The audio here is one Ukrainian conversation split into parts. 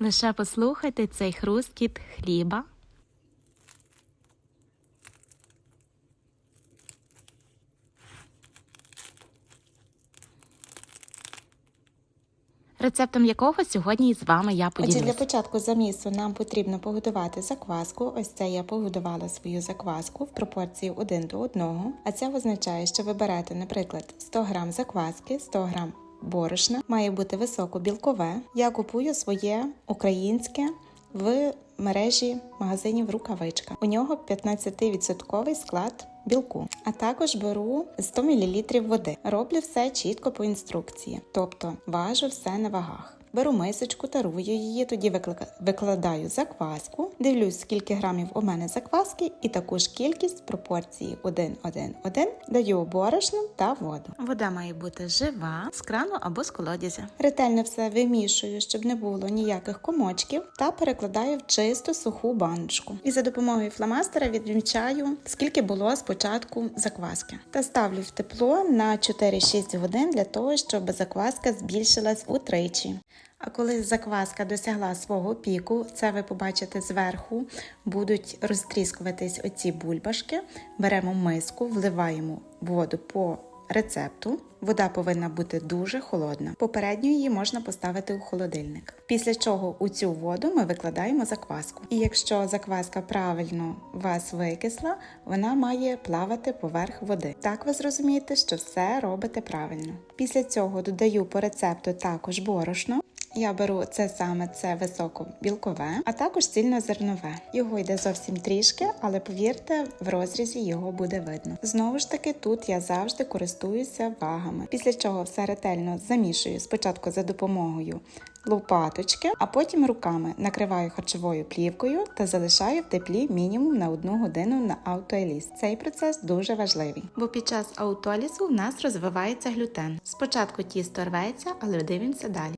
Лише послухайте цей хрусткіт хліба. Рецептом якого сьогодні з вами я Отже, для поділюсь. початку замісу нам потрібно погодувати закваску. Ось це я погодувала свою закваску в пропорції 1 до 1. А це означає, що ви берете, наприклад, 100 г закваски, 100 г борошна, має бути високобілкове. Я купую своє українське в мережі магазинів рукавичка. У нього 15% склад білку. А також беру 100 мл води. Роблю все чітко по інструкції, тобто важу все на вагах. Беру мисочку, тарую її, тоді викладаю закваску, дивлюсь, скільки грамів у мене закваски, і таку ж кількість пропорції 1-1-1 даю борошно та воду. Вода має бути жива з крану або з колодязя. Ретельно все вимішую, щоб не було ніяких комочків, та перекладаю в чисту суху баночку. І за допомогою фломастера відмічаю, скільки було спочатку закваски. Та ставлю в тепло на 4-6 годин для того, щоб закваска збільшилась утричі. А коли закваска досягла свого піку, це ви побачите зверху, будуть розтріскуватись оці бульбашки. Беремо миску, вливаємо воду по рецепту. Вода повинна бути дуже холодна. Попередньо її можна поставити у холодильник. Після чого у цю воду ми викладаємо закваску. І якщо закваска правильно вас викисла, вона має плавати поверх води. Так ви зрозумієте, що все робите правильно. Після цього додаю по рецепту також борошно. Я беру це саме це високобілкове, а також цільнозернове. Його йде зовсім трішки, але повірте, в розрізі його буде видно. Знову ж таки, тут я завжди користуюся вагами. Після чого все ретельно замішую спочатку за допомогою лопаточки, а потім руками накриваю харчовою плівкою та залишаю в теплі мінімум на одну годину на автоеліс. Цей процес дуже важливий, бо під час аутолізу в нас розвивається глютен. Спочатку тісто рветься, але дивимося далі.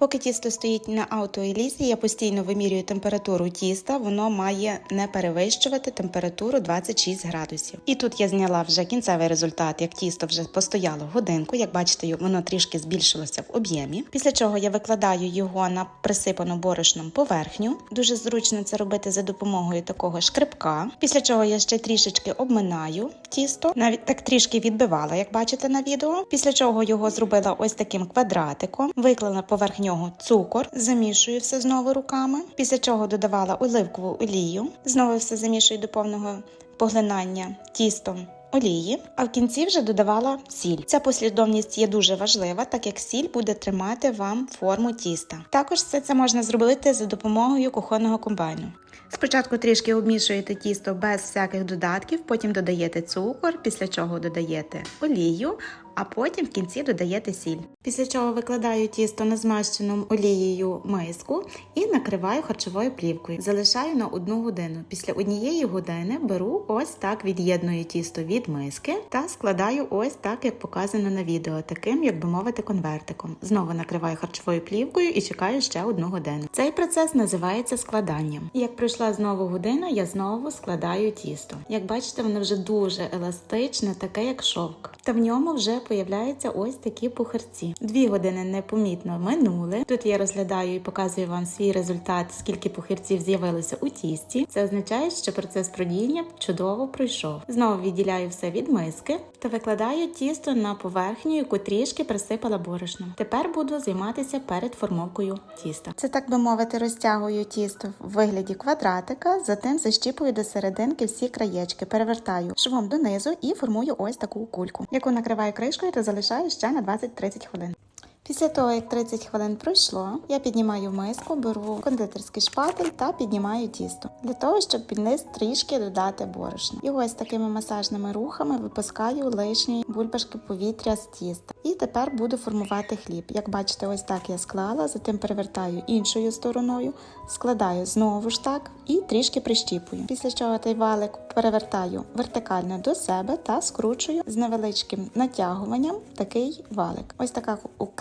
Поки тісто стоїть на автоелізі, я постійно вимірюю температуру тіста, воно має не перевищувати температуру 26 градусів. І тут я зняла вже кінцевий результат, як тісто вже постояло годинку. Як бачите, воно трішки збільшилося в об'ємі. Після чого я викладаю його на присипану борошном поверхню. Дуже зручно це робити за допомогою такого шкребка. Після чого я ще трішечки обминаю тісто, навіть так трішки відбивала, як бачите на відео. Після чого його зробила ось таким квадратиком, виклала поверх нього цукор, замішую все знову руками. Після чого додавала оливкову олію, знову все замішую до повного поглинання тістом. Олії, а в кінці вже додавала сіль. Ця послідовність є дуже важлива, так як сіль буде тримати вам форму тіста. Також все це можна зробити за допомогою кухонного комбайну. Спочатку трішки обмішуєте тісто без всяких додатків, потім додаєте цукор, після чого додаєте олію, а потім в кінці додаєте сіль. Після чого викладаю тісто на змащену олією миску і накриваю харчовою плівкою. Залишаю на одну годину. Після однієї години беру ось так від'єдную тісто від миски та складаю ось так, як показано на відео, таким, як би мовити, конвертиком. Знову накриваю харчовою плівкою і чекаю ще одну годину. Цей процес називається складанням. Як пройшла знову година, я знову складаю тісто. Як бачите, воно вже дуже еластичне, таке як шовк. Та в ньому вже появляються ось такі пухарці. Дві години непомітно минули. Тут я розглядаю і показую вам свій результат, скільки пухарців з'явилося у тісті. Це означає, що процес продіяння чудово пройшов. Знову відділяю все від миски та викладаю тісто на поверхню, яку трішки присипала борошном. Тепер буду займатися перед формовкою тіста. Це так би мовити, розтягую тісто в вигляді квадратика, затим защіпую до серединки всі краєчки, перевертаю швом донизу і формую ось таку кульку, яку накриваю кришкою та залишаю ще на 20-30 хвилин. Після того, як 30 хвилин пройшло, я піднімаю миску, беру кондитерський шпатель та піднімаю тісто для того, щоб під низ трішки додати борошна. І ось такими масажними рухами випускаю лишні бульбашки повітря з тіста. І тепер буду формувати хліб. Як бачите, ось так я склала, затим перевертаю іншою стороною, складаю знову ж так і трішки прищіпую. Після чого той валик перевертаю вертикально до себе та скручую з невеличким натягуванням такий валик. Ось така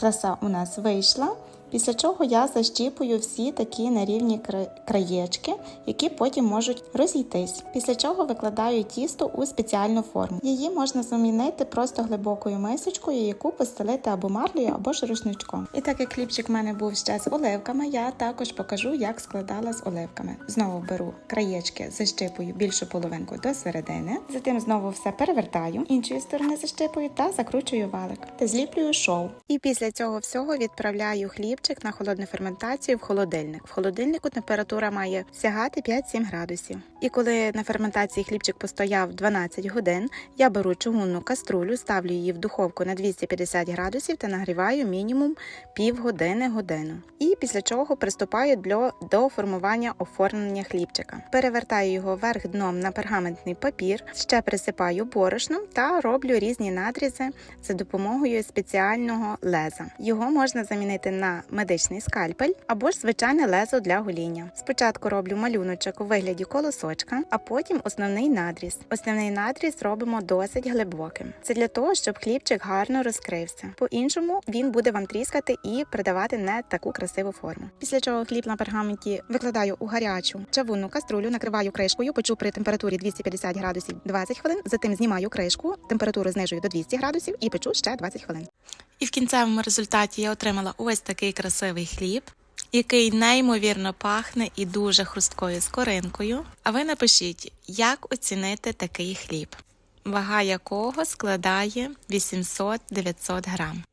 краса у нас вийшла. Після чого я защіпую всі такі нерівні краєчки, які потім можуть розійтись. Після чого викладаю тісто у спеціальну форму. Її можна замінити просто глибокою мисочкою, яку постелити або марлею, або ж рушничком. І так як хлібчик в мене був ще з оливками, я також покажу, як складала з оливками. Знову беру краєчки, защипую більшу половинку до середини. Затим знову все перевертаю, іншої сторони защипую та закручую валик. Та зліплюю шоу. І після цього всього відправляю хлібчик на холодну ферментацію в холодильник. В холодильнику температура має сягати 5-7 градусів. І коли на ферментації хлібчик постояв 12 годин, я беру чугунну каструлю, ставлю її в духовку на 250 градусів та нагріваю мінімум півгодини годину. І після чого приступаю до формування оформлення хлібчика. Перевертаю його вверх дном на пергаментний папір, ще присипаю борошном та роблю різні надрізи за допомогою спеціального леза. Його можна замінити на медичний скальпель або ж звичайне лезо для гоління. Спочатку роблю малюночок у вигляді колосочка, а потім основний надріз. Основний надріз робимо досить глибоким. Це для того, щоб хлібчик гарно розкрився. По-іншому він буде вам тріскати і придавати не таку красиву форму. Після чого хліб на пергаменті викладаю у гарячу чавунну каструлю, накриваю кришкою, печу при температурі 250 градусів 20 хвилин. Затим знімаю кришку, температуру знижую до 200 градусів і печу ще 20 хвилин. І в кінцевому результаті я отримала ось такий красивий хліб, який неймовірно пахне і дуже хрусткою скоринкою. А ви напишіть, як оцінити такий хліб, вага якого складає 800-900 грам.